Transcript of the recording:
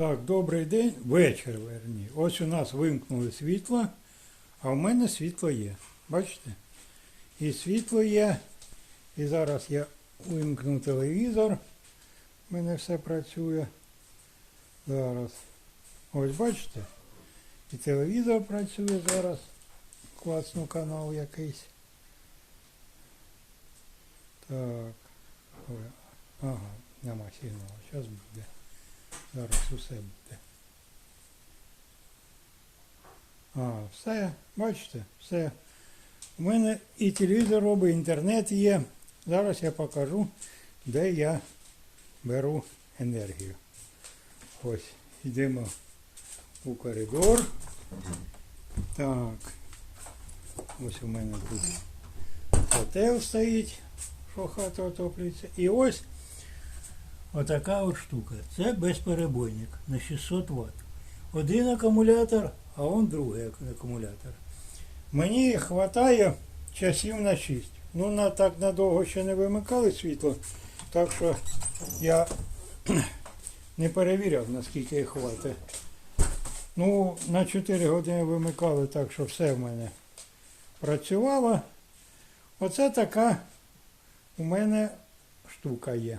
Так, добрий день, вечір верні. Ось у нас вимкнули світло, а в мене світло є. Бачите? І світло є. І зараз я вимкну телевізор. У мене все працює. Зараз. Ось бачите? І телевізор працює зараз. Класну канал якийсь. Так. Ага, нема сигналу. Зараз буде. Зараз усе буде. А, все, бачите, все. У мене і телевізор робить, і інтернет є. Зараз я покажу, де я беру енергію. Ось, йдемо у коридор. Так. Ось у мене тут котел стоїть, що хата отоплюється. І ось Отака от штука. Це безперебойник на 600 Вт. Один акумулятор, а он другий акумулятор. Мені вистачає часів на 6. Ну, на, так надовго ще не вимикали світло, так що я не перевіряв, наскільки їх хватить. Ну, на 4 години вимикали, так що все в мене працювало. Оце така у мене штука є.